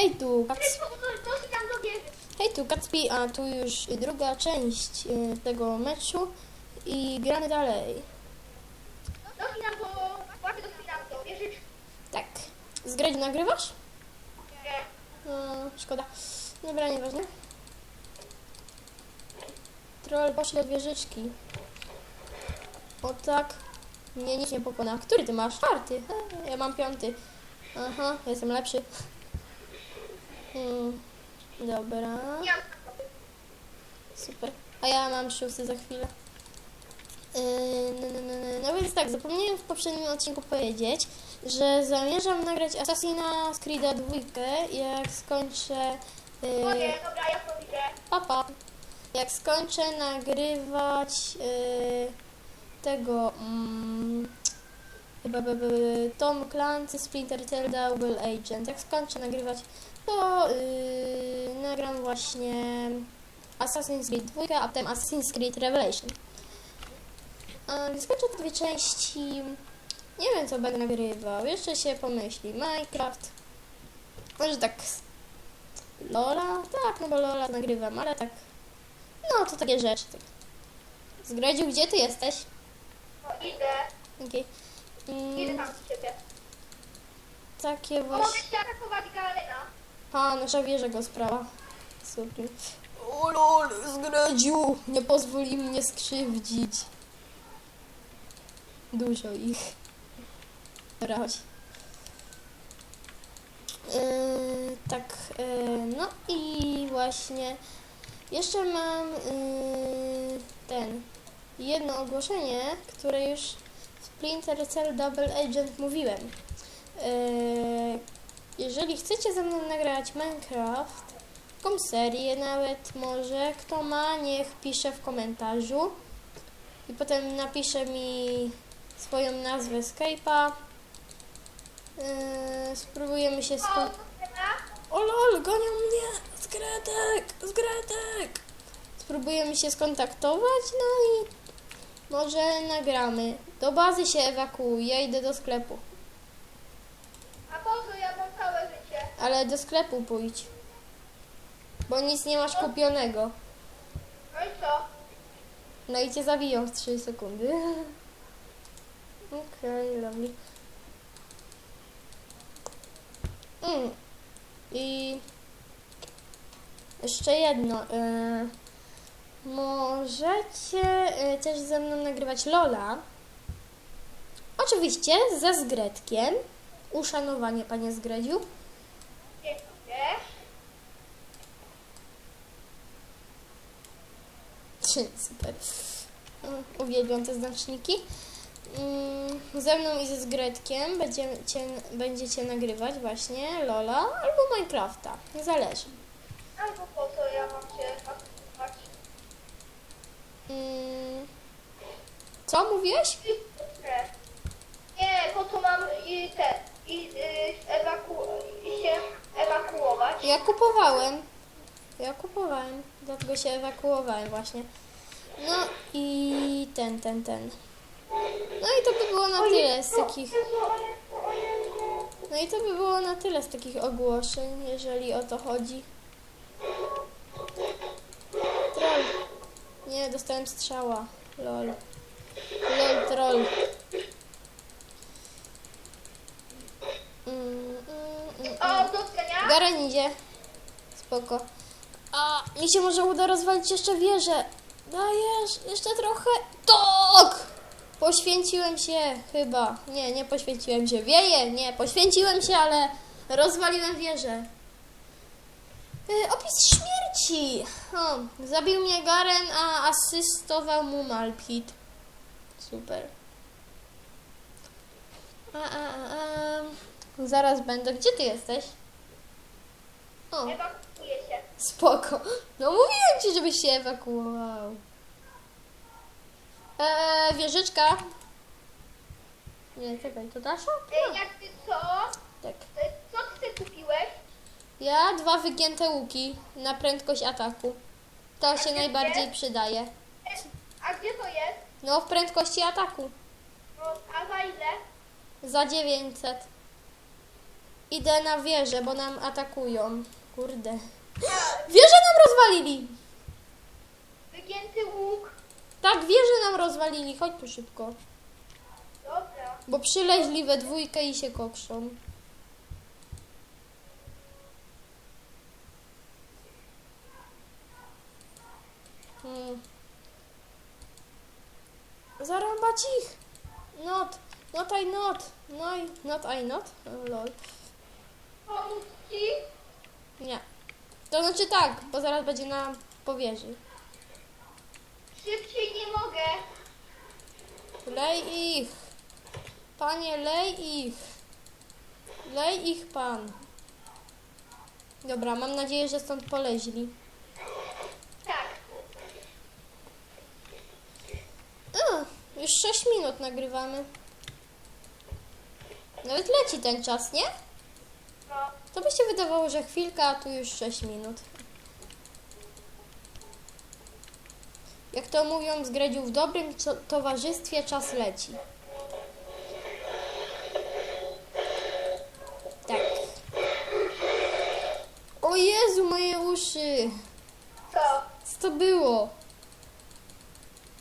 Hej tu, dowiesz. Hej tu, Kacpi, a tu już druga część y, tego meczu i gramy dalej. Tak. Z Gredziu nagrywasz? Nie. No, szkoda. Dobra, nieważne. Troll poszedł od wieżyczki. O tak. Mnie nic nie pokona. Który ty masz? Czwarty. Ja mam piąty. Aha, jestem lepszy. Hmm. Dobra. Super. A ja mam szósty za chwilę. Yy, no, no, no, no. no więc tak, zapomniałem w poprzednim odcinku powiedzieć, że zamierzam nagrać Assassina Creed'a 2, jak skończę... Yy, dobra, ja to widzę. papa. Jak skończę nagrywać yy, tego... Mm, chyba by, by, Tom Clancy Splinter Cell Double Agent. Jak skończę nagrywać, to yy, nagram właśnie Assassin's Creed 2, a potem Assassin's Creed Revelation. Gdy skończę te dwie części, nie wiem co będę nagrywał. Jeszcze się pomyśli. Minecraft. Może tak. Lola? Tak, no bo Lola nagrywam, ale tak. No to takie rzeczy. Tak. Zgradził, gdzie ty jesteś? No idę, Okej. idę Mm, tam do ciebie. takie O, mogę właśnie. cię atakować Galena. A, nasza wieża go sprawa. Super. O lol, zgradziu! Nie pozwoli mnie skrzywdzić. Dużo ich. Dobra, chodź. Yy, tak, yy, no i właśnie jeszcze mam yy, ten jedno ogłoszenie, które już w Splinter Cell Double Agent mówiłem. Yy, jeżeli chcecie ze mną nagrać Minecraft, taką serię nawet może, kto ma, niech pisze w komentarzu i potem napisze mi swoją nazwę Skype'a. Yy, spróbujemy się dobra. O lol, gonią mnie! Zgredek! Zgredek! Spróbujemy się skontaktować, no i może nagramy. Do bazy się ewakuuję, ja idę do sklepu. A po co ja mam całe życie? Ale do sklepu pójdź. Bo nic nie masz kupionego. No i co? No i cię zabiją w 3 sekundy. Okej, okay, lovely. Mm. I jeszcze jedno. y, możecie y, też ze mną nagrywać Lola. Oczywiście ze Zgredkiem. Uszanowanie, panie Zgredziu. Super. Mm, Uwielbiam te znaczniki. Mm, Ze mną i ze Zgredkiem będziecie, będziecie nagrywać właśnie Lola albo Minecrafta. Nie zależy. Albo po co ja mam cię atakować? Mm, Co mówiłeś? Nie, po co mam i ten, i y, ewaku, i się ewakuować? Ja kupowałem. Ja kupowałem. Dlatego się ewakuowałem właśnie. No i ten, ten, ten. No i to by było na tyle z takich... No i to by było na tyle z takich ogłoszeń, jeżeli o to chodzi. Troll. Nie, dostałem strzała. Lol. Lol, troll. Mm, mm, mm, mm. Garen idzie. Spoko. A mi się może uda rozwalić jeszcze wieżę. Dajesz, jeszcze trochę. Tak! Poświęciłem się chyba. Nie, nie poświęciłem się. Wieje, nie, poświęciłem się, ale rozwaliłem wieżę. Y, opis śmierci. O, zabił mnie Garen, a asystował mu Malpit. Super. A, a, a, a. Zaraz będę. Gdzie ty jesteś? O. spoko. No mówiłem ci, żebyś się ewakuował. Eee, wieżyczka. Nie, czekaj, to Dasza? Ej, jakby co? Tak. Y, Co ty kupiłeś? Ja dwa wygięte łuki na prędkość ataku. To się najbardziej przydaje. E, A gdzie to jest? No, w prędkości ataku. No, a za ile? Za 900. idę na wieżę, bo nam atakują. Kurde. Wieżę nam rozwalili! Wygięty łuk. Tak, wieżę nam rozwalili. Chodź tu szybko. Dobra. Bo przyleźli we dwójkę i się kokrzą. Hmm. Zarąbać ich! Not, not I not. No i not I not. O, lol. Pomóc ci? Nie. To znaczy tak, bo zaraz będzie na powierzy. Szybciej nie mogę. Lej ich. Panie, lej ich. Lej ich pan. Dobra, mam nadzieję, że stąd poleźli. Tak. A, już 6 minut nagrywamy. Nawet leci ten czas, nie? No. To by się wydawało, że chwilka, a tu już 6 minut. Jak to mówią z Gredziu, w dobrym towarzystwie czas leci. Tak. O Jezu, moje uszy! Co? Co to było?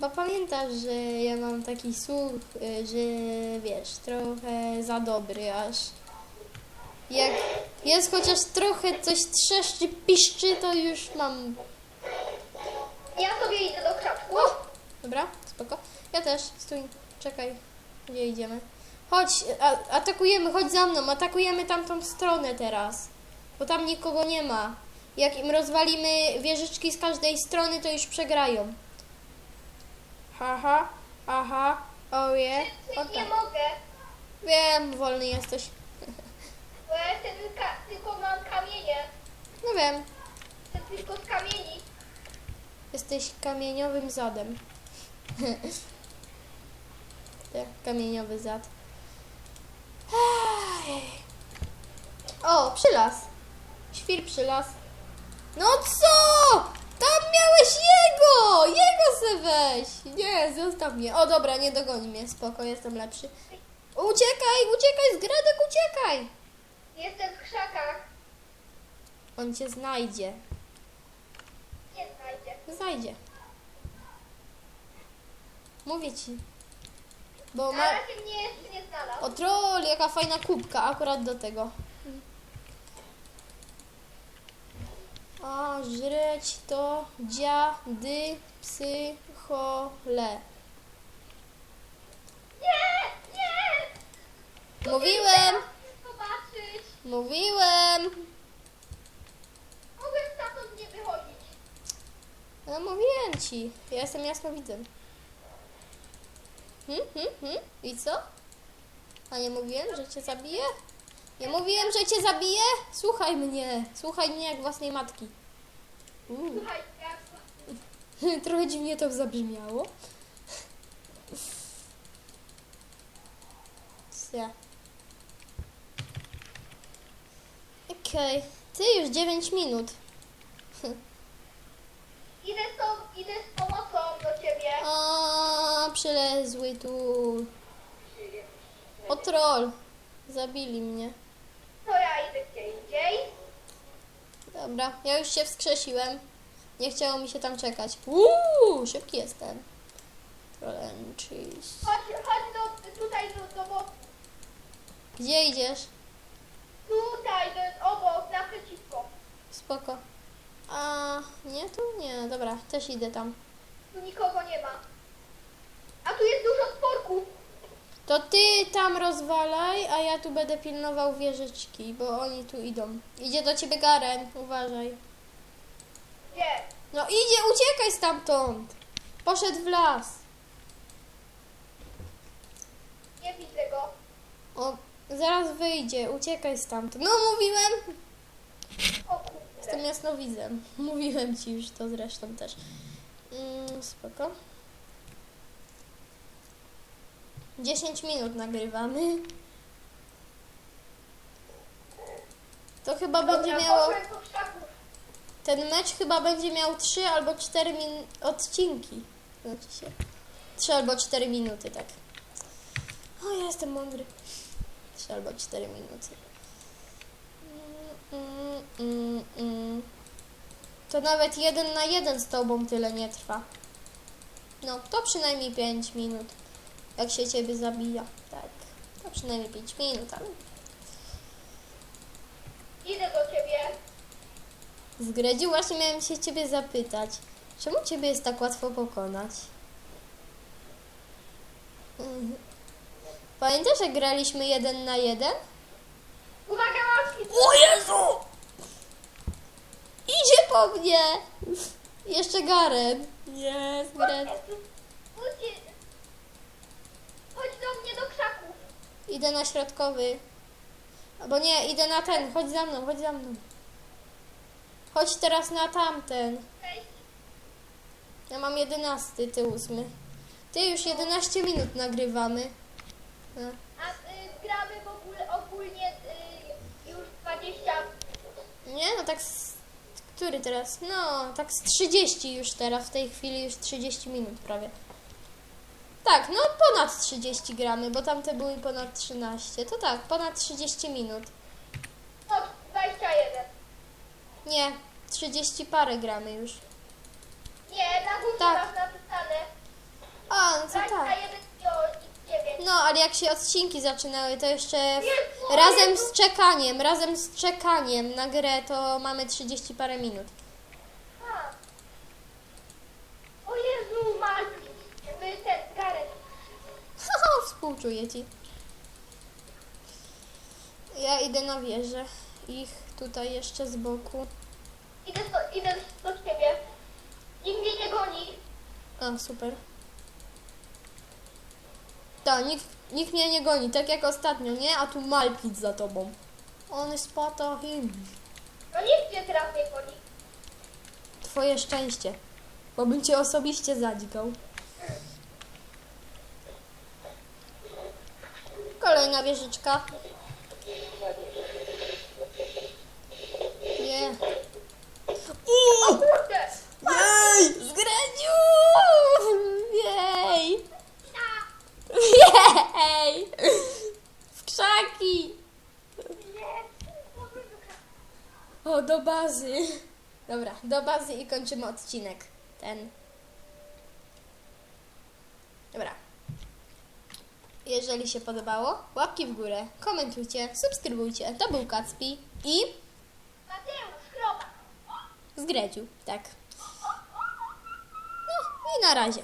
Bo pamiętasz, że ja mam taki słuch, y, że wiesz, trochę za dobry aż. Jak jest chociaż trochę coś trzeszczy, piszczy, to już mam. Ja sobie idę do kratku. Dobra, spoko. Ja też, stój, czekaj. Gdzie idziemy? Chodź, a, atakujemy, chodź za mną, atakujemy tamtą stronę teraz. Bo tam nikogo nie ma. Jak im rozwalimy wieżyczki z każdej strony, to już przegrają. Haha, aha, oje. Szybciej O nie tak. mogę. Wiem, wolny jesteś. Bo ja jestem ka- tylko mam kamienie. No wiem, Jestem tylko z kamieni. jesteś kamieniowym zadem. tak, kamieniowy zad. Ej. O, przylas. Świr przylas. No co? Tam miałeś jego! Jego se weź! Nie, zostaw mnie. O dobra, nie dogoni mnie, spoko, jestem lepszy. Uciekaj, uciekaj, zgredek, uciekaj! Jestem w krzakach. On cię znajdzie. Nie znajdzie. Znajdzie. Mówię ci. Bo Na ma... razie mnie jeszcze nie znalazł. O troll, jaka fajna kubka, akurat do tego. A, żreć to dziady, psy, chole. Nie! Nie! Mówiłem. Mówiłem. Mogłem stamtąd nie wychodzić. No mówiłem ci, ja jestem jasnowidzem. Hmm, hmm, hmm. I co? A nie mówiłem, że cię zabiję? Nie mówiłem, że cię zabiję? Słuchaj mnie, słuchaj mnie jak własnej matki. Uuu. Słuchaj, ja... Trochę dziwnie to zabrzmiało. Ja. Okej, ty już 9 minut. Idę z, tą, idę z pomocą do ciebie. A, przylezły tu. O troll. Zabili mnie. To ja idę gdzie indziej. Dobra, ja już się wskrzesiłem. Nie chciało mi się tam czekać. Uuu, szybki jestem. Cheese. Chodź, chodź do, tutaj do, do Gdzie idziesz? Tutaj, do, obok, naprzeciwko. Spoko. A nie tu? Nie, dobra, też idę tam. Tu nikogo nie ma. A tu jest dużo sporków. To ty tam rozwalaj, a ja tu będę pilnował wieżyczki, bo oni tu idą. Idzie do ciebie Garen, uważaj. Gdzie? No idzie, uciekaj stamtąd! Poszedł w las. Nie widzę go. O, zaraz wyjdzie, uciekaj stamtąd. No mówiłem! Jestem jasnowidzem. Mówiłem ci już to zresztą też. Mm, spoko. 10 minut nagrywamy. To chyba będzie miało. Ten mecz chyba będzie miał 3 albo 4 min- odcinki. Znaczy się. 3 albo 4 minuty, tak. O, ja jestem mądry. 3 albo 4 minuty. mm, mm, to nawet jeden na jeden z tobą tyle nie trwa. No, to przynajmniej 5 minut. Jak się ciebie zabija. Tak. To przynajmniej 5 minut, ale Idę do ciebie. z Gredziu właśnie miałem się ciebie zapytać. Czemu ciebie jest tak łatwo pokonać? Mhm. Pamiętasz, jak graliśmy jeden na jeden? Uwaga, mam O Jezu! Idzie po mnie! Jeszcze Garen. Jest, Garen. Chodź, do mnie do krzaków. Idę na środkowy. Albo nie, idę na ten. Chodź za mną, chodź za mną. Chodź teraz na tamten. Ja mam 11, ty 8. Ty już 11 minut nagrywamy. No. A y, gramy w ogóle ogólnie y, już 20. Nie, no tak z... Który teraz? No, tak z 30 już teraz, w tej chwili już 30 minut prawie. Tak, no ponad 30 gramy, bo tamte były ponad 13. To tak, ponad 30 minut. No, 21. Nie, 30 parę gramy już. Nie, na górze Tak. masz napisane. A, no to tak. 21 i 9. No, ale jak się odcinki zaczynały, to jeszcze w... Razem z czekaniem, razem z czekaniem na grę to mamy 30 parę minut. O Jezu, Marki. My ten, Gareth. Haha, współczuję ci. Ja idę na wieżę. Ich tutaj jeszcze z boku. Idę do, idę do ciebie. Nikt mnie nie goni. A, super. Tak, nikt, nikt mnie nie goni, tak jak ostatnio, nie? A tu Malpit za tobą. On jest patahim. No nikt mnie teraz nie goni. Twoje szczęście. Bo bym cię osobiście zadźgał. Kolejna wieżyczka. Nie. Uuu! Jej! Zgredziu! Jej! A, Jej! W krzaki! O, do bazy. Dobra, do bazy i kończymy odcinek. Ten. Dobra. Jeżeli się podobało, łapki w górę, komentujcie, subskrybujcie. To był Kacpi i Mateusz, chroma. Zgredziu, tak. No i na razie.